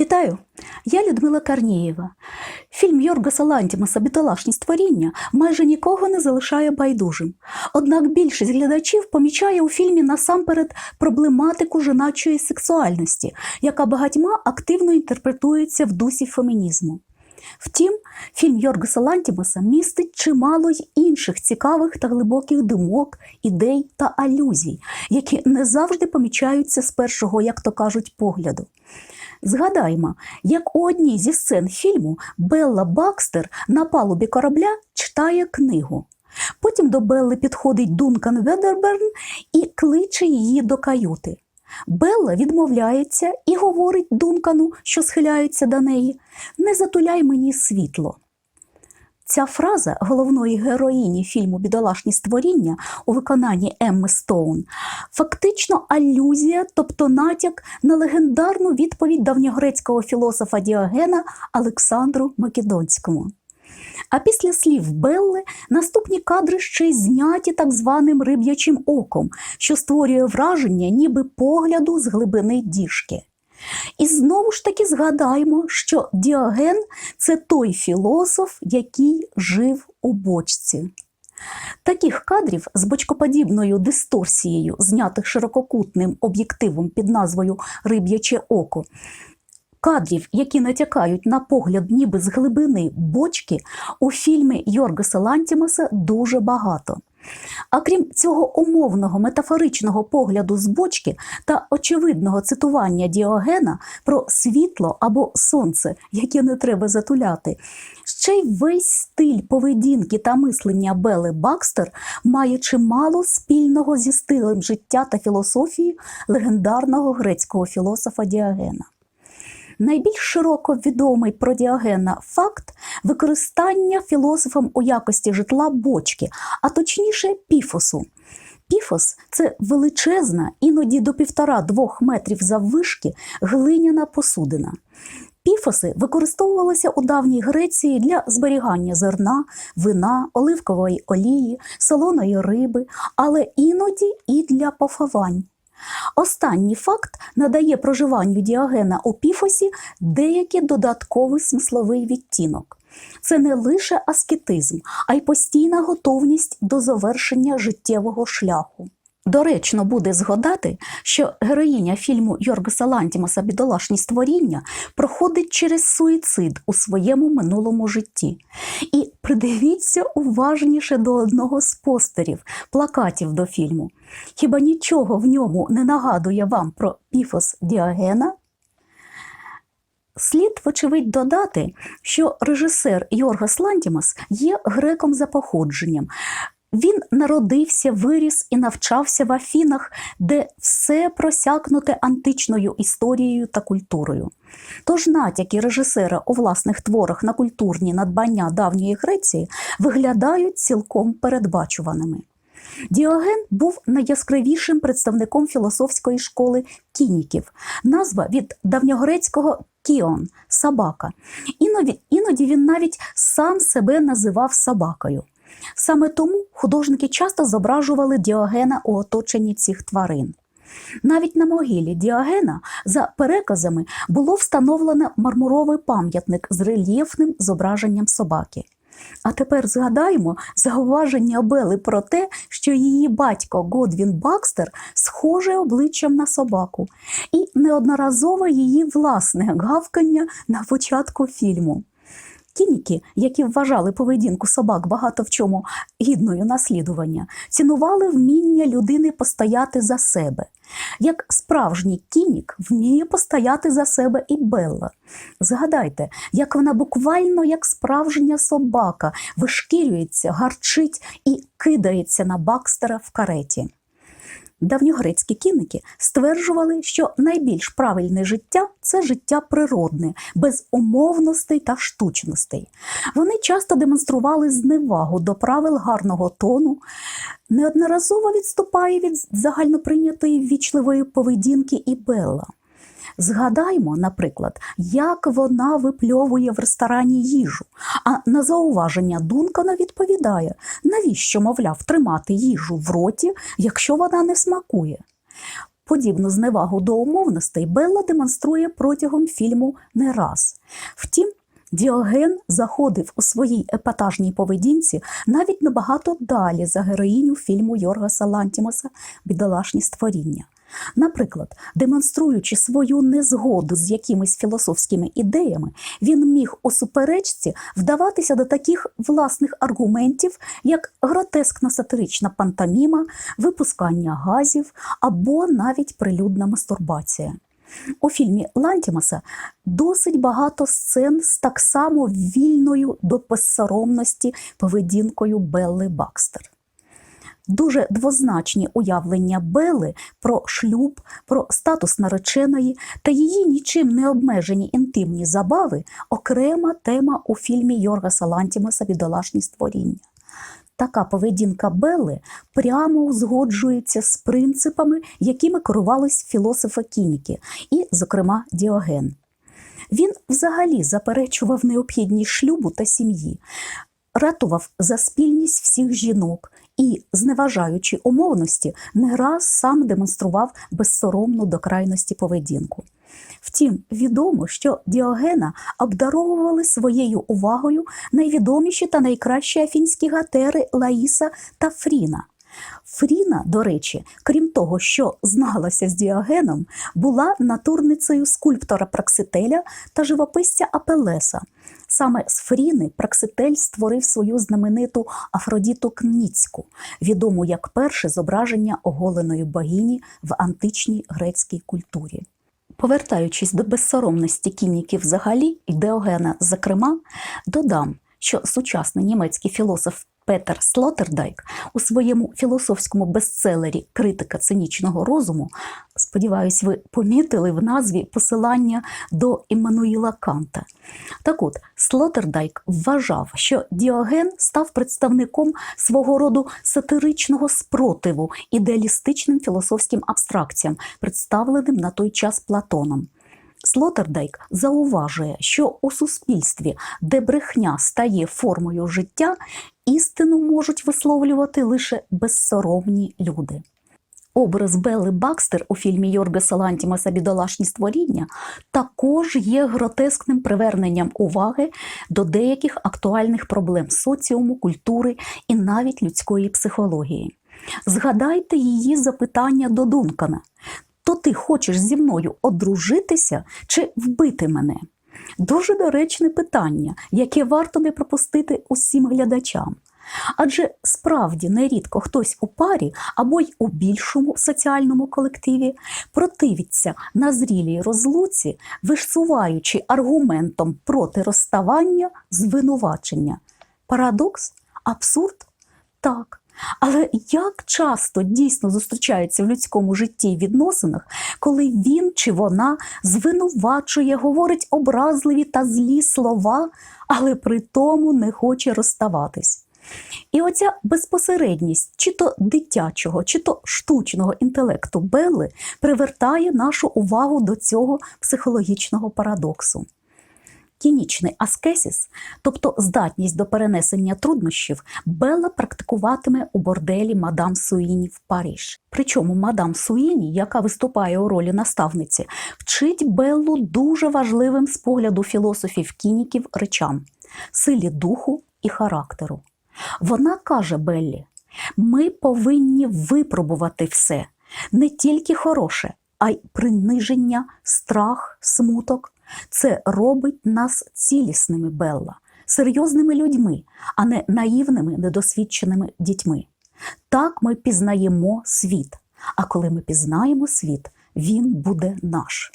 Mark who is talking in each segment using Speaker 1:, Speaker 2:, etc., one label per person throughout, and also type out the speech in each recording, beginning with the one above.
Speaker 1: Вітаю! Я Людмила Карнієва. Фільм Йоргаса Лантімаса «Бідолашні створіння майже нікого не залишає байдужим. Однак більшість глядачів помічає у фільмі насамперед проблематику жіночої сексуальності, яка багатьма активно інтерпретується в дусі фемінізму. Втім, фільм Йоргаса Лантімаса містить чимало й інших цікавих та глибоких думок, ідей та алюзій, які не завжди помічаються з першого, як то кажуть, погляду. Згадаймо, як у одній зі сцен фільму Белла Бакстер на палубі корабля читає книгу. Потім до Белли підходить Дункан Ведерберн і кличе її до каюти. Белла відмовляється і говорить Дункану, що схиляється до неї: Не затуляй мені світло. Ця фраза головної героїні фільму Бідолашні створіння у виконанні Емми Стоун фактично алюзія, тобто натяк на легендарну відповідь давньогрецького філософа Діогена Олександру Македонському. А після слів Белли наступні кадри ще й зняті так званим риб'ячим оком, що створює враження, ніби погляду з глибини діжки. І знову ж таки згадаємо, що Діоген це той філософ, який жив у бочці. Таких кадрів з бочкоподібною дисторсією, знятих ширококутним об'єктивом під назвою Риб'яче око, кадрів, які натякають на погляд ніби з глибини бочки, у фільмі Йоргаса Лантімаса дуже багато. А крім цього умовного метафоричного погляду з бочки та очевидного цитування Діогена про світло або сонце, яке не треба затуляти, ще й весь стиль поведінки та мислення Бели Бакстер має чимало спільного зі стилем життя та філософії легендарного грецького філософа Діогена. Найбільш широко відомий про Діогена факт використання філософом у якості житла бочки, а точніше піфосу. Піфос це величезна, іноді до півтора-двох метрів заввишки глиняна посудина. Піфоси використовувалися у давній Греції для зберігання зерна, вина, оливкової олії, солоної риби, але іноді і для пофавань. Останній факт надає проживанню діагена у піфосі деякий додатковий смисловий відтінок. Це не лише аскетизм, а й постійна готовність до завершення життєвого шляху. Доречно буде згадати, що героїня фільму Йоргаса Лантімаса Бідолашні створіння проходить через суїцид у своєму минулому житті. І придивіться уважніше до одного з постерів, плакатів до фільму. Хіба нічого в ньому не нагадує вам про піфос Діогена? Слід, вочевидь, додати, що режисер Йоргас Лантімас є греком за походженням. Він народився, виріс і навчався в Афінах, де все просякнуте античною історією та культурою. Тож натяки режисера у власних творах на культурні надбання давньої Греції виглядають цілком передбачуваними. Діоген був найяскравішим представником філософської школи кініків, назва від давньогрецького кіон собака. Іноді, іноді він навіть сам себе називав собакою. Саме тому художники часто зображували Діогена у оточенні цих тварин. Навіть на могилі Діогена, за переказами, було встановлено мармуровий пам'ятник з рельєфним зображенням собаки. А тепер згадаємо зауваження Бели про те, що її батько Годвін Бакстер схоже обличчям на собаку, і неодноразове її власне гавкання на початку фільму. Кініки, які вважали поведінку собак багато в чому гідною наслідування, цінували вміння людини постояти за себе. Як справжній кінік вміє постояти за себе і Белла. Згадайте, як вона буквально як справжня собака вишкірюється, гарчить і кидається на Бакстера в кареті. Давньогрецькі кіники стверджували, що найбільш правильне життя це життя природне, без умовностей та штучностей. Вони часто демонстрували зневагу до правил гарного тону, неодноразово відступає від загальноприйнятої ввічливої поведінки і Белла. Згадаймо, наприклад, як вона випльовує в ресторані їжу, а на зауваження Дункана відповідає, навіщо, мовляв, тримати їжу в роті, якщо вона не смакує. Подібну зневагу до умовностей Белла демонструє протягом фільму не раз. Втім, Діоген заходив у своїй епатажній поведінці навіть набагато далі за героїню фільму Йоргаса Лантімоса Бідолашні створіння. Наприклад, демонструючи свою незгоду з якимись філософськими ідеями, він міг у суперечці вдаватися до таких власних аргументів, як гротескна сатирична пантоміма, випускання газів або навіть прилюдна мастурбація. У фільмі Лантімаса досить багато сцен з так само вільною до безсоромності поведінкою Белли Бакстер. Дуже двозначні уявлення Белли про шлюб, про статус нареченої та її нічим не обмежені інтимні забави окрема тема у фільмі Йоргаса Лантімаса Бідолашні створіння. Така поведінка Белли прямо узгоджується з принципами, якими керувались філософи кініки, і, зокрема, Діоген. Він взагалі заперечував необхідність шлюбу та сім'ї, ратував за спільність всіх жінок і, зневажаючи умовності, не раз сам демонстрував безсоромну до крайності поведінку. Втім, відомо, що Діогена обдаровували своєю увагою найвідоміші та найкращі афінські гатери Лаїса та Фріна. Фріна, до речі, крім того, що зналася з Діогеном, була натурницею скульптора Праксителя та живописця Апелеса. Саме з Фріни Пракситель створив свою знамениту Афродіту Кніцьку, відому як перше зображення оголеної богині в античній грецькій культурі. Повертаючись до безсоромності кініків взагалі і Деогена, зокрема, додам, що сучасний німецький філософ Петер Слотердайк у своєму філософському бестселері Критика цинічного розуму, сподіваюсь, ви помітили в назві посилання до Іммануїла Канта. Так от, Слотердайк вважав, що Діоген став представником свого роду сатиричного спротиву ідеалістичним філософським абстракціям, представленим на той час Платоном. Слотердайк зауважує, що у суспільстві, де брехня стає формою життя, істину можуть висловлювати лише безсоромні люди. Образ Белли Бакстер у фільмі Йоргеса Лантімаса Бідолашні створіння також є гротескним приверненням уваги до деяких актуальних проблем соціуму, культури і навіть людської психології. Згадайте її запитання до Дункана: то ти хочеш зі мною одружитися чи вбити мене? Дуже доречне питання, яке варто не пропустити усім глядачам. Адже справді нерідко хтось у парі або й у більшому соціальному колективі противиться назрілій розлуці, висуваючи аргументом проти розставання звинувачення. Парадокс? Абсурд? Так. Але як часто дійсно зустрічаються в людському житті і відносинах, коли він чи вона звинувачує, говорить образливі та злі слова, але при тому не хоче розставатись? І оця безпосередність чи то дитячого, чи то штучного інтелекту Белли привертає нашу увагу до цього психологічного парадоксу. Кінічний аскесіс, тобто здатність до перенесення труднощів, Белла практикуватиме у борделі мадам Суїні в Париж. Причому мадам Суїні, яка виступає у ролі наставниці, вчить Беллу дуже важливим з погляду філософів кініків речам силі духу і характеру. Вона каже Беллі: ми повинні випробувати все, не тільки хороше, а й приниження, страх, смуток. Це робить нас цілісними Белла, серйозними людьми, а не наївними, недосвідченими дітьми. Так ми пізнаємо світ. А коли ми пізнаємо світ, він буде наш.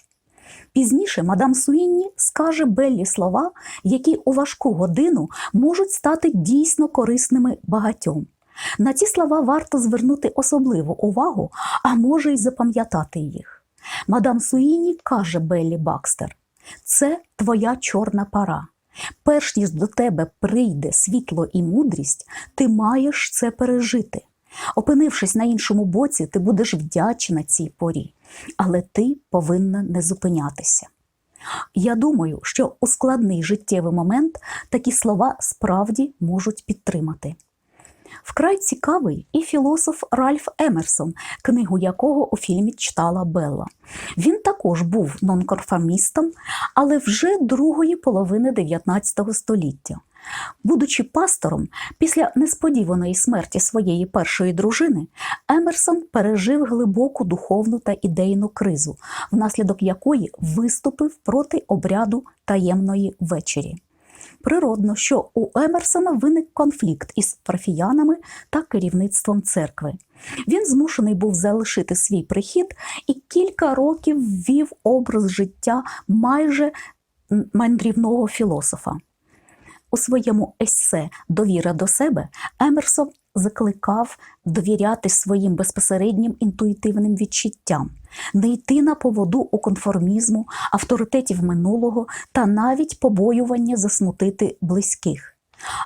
Speaker 1: Пізніше мадам Суїнні скаже Беллі слова, які у важку годину можуть стати дійсно корисними багатьом. На ці слова варто звернути особливу увагу, а може й запам'ятати їх. Мадам Суїні каже Беллі Бакстер: це твоя чорна пора. Перш ніж до тебе прийде світло і мудрість, ти маєш це пережити. Опинившись на іншому боці, ти будеш вдячна цій порі, але ти повинна не зупинятися. Я думаю, що у складний життєвий момент такі слова справді можуть підтримати. Вкрай цікавий і філософ Ральф Емерсон, книгу якого у фільмі читала Белла. Він також був нонконформістом, але вже другої половини 19 століття. Будучи пастором, після несподіваної смерті своєї першої дружини, Емерсон пережив глибоку духовну та ідейну кризу, внаслідок якої виступив проти обряду таємної вечері. Природно, що у Емерсона виник конфлікт із парафіянами та керівництвом церкви. Він змушений був залишити свій прихід і кілька років ввів образ життя майже мандрівного філософа. У своєму есе Довіра до себе Емерсон закликав довіряти своїм безпосереднім інтуїтивним відчуттям, не йти на поводу у конформізму, авторитетів минулого та навіть побоювання засмутити близьких.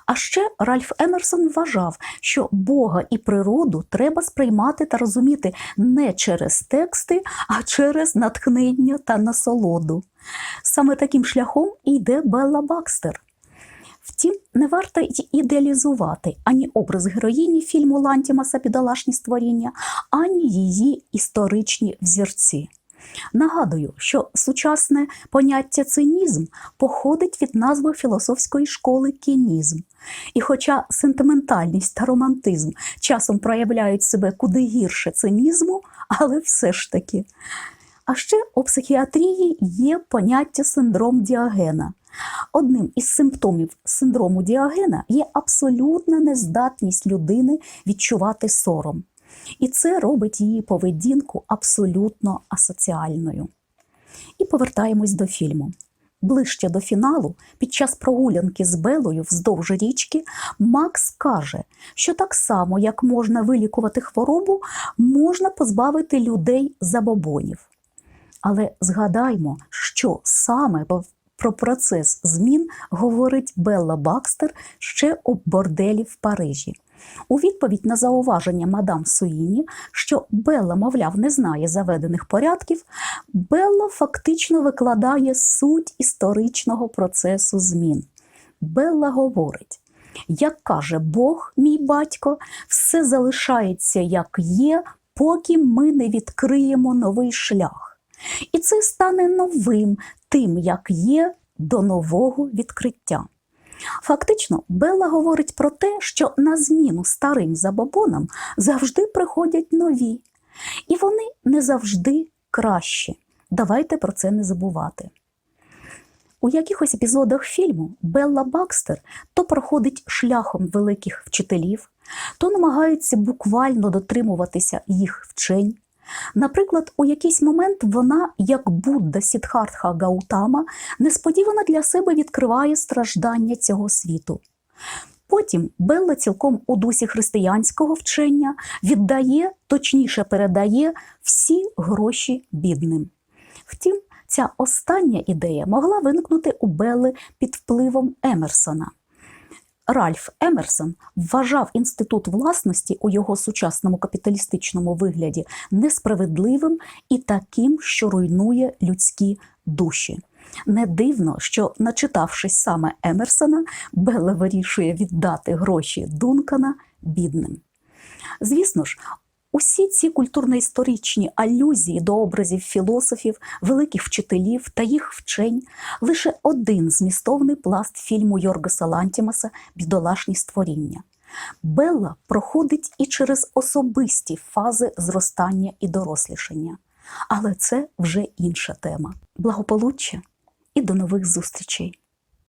Speaker 1: А ще Ральф Емерсон вважав, що Бога і природу треба сприймати та розуміти не через тексти, а через натхнення та насолоду. Саме таким шляхом і йде Белла Бакстер. Втім, не варто ідеалізувати ані образ героїні фільму Лантімаса Бідолашні створіння, ані її історичні взірці. Нагадую, що сучасне поняття цинізм походить від назви філософської школи кінізм. І хоча сентиментальність та романтизм часом проявляють себе куди гірше цинізму, але все ж таки. А ще у психіатрії є поняття синдром Діагена. Одним із симптомів синдрому Діагена є абсолютна нездатність людини відчувати сором. І це робить її поведінку абсолютно асоціальною. І повертаємось до фільму. Ближче до фіналу, під час прогулянки з Белою вздовж річки, Макс каже, що так само, як можна вилікувати хворобу, можна позбавити людей забобонів. Але згадаймо, що саме про процес змін говорить Белла Бакстер ще у борделі в Парижі. У відповідь на зауваження мадам Суїні, що Белла, мовляв, не знає заведених порядків, Белла фактично викладає суть історичного процесу змін. Белла говорить: як каже Бог, мій батько, все залишається як є, поки ми не відкриємо новий шлях. І це стане новим, тим, як є, до нового відкриття. Фактично, Белла говорить про те, що на зміну старим забобонам завжди приходять нові, і вони не завжди кращі. Давайте про це не забувати. У якихось епізодах фільму Белла Бакстер то проходить шляхом великих вчителів, то намагається буквально дотримуватися їх вчень. Наприклад, у якийсь момент вона, як Будда Сідхартха Гаутама, несподівано для себе відкриває страждання цього світу. Потім Белла цілком у дусі християнського вчення віддає, точніше передає всі гроші бідним. Втім, ця остання ідея могла виникнути у Белли під впливом Емерсона. Ральф Емерсон вважав інститут власності у його сучасному капіталістичному вигляді несправедливим і таким, що руйнує людські душі. Не дивно, що, начитавшись саме Емерсона, Белла вирішує віддати гроші Дункана бідним. Звісно ж, Усі ці культурно-історичні алюзії до образів філософів, великих вчителів та їх вчень лише один змістовний пласт фільму Йоргаса Лантімаса Бідолашні створіння. Белла проходить і через особисті фази зростання і дорослішання. Але це вже інша тема. Благополуччя і до нових зустрічей!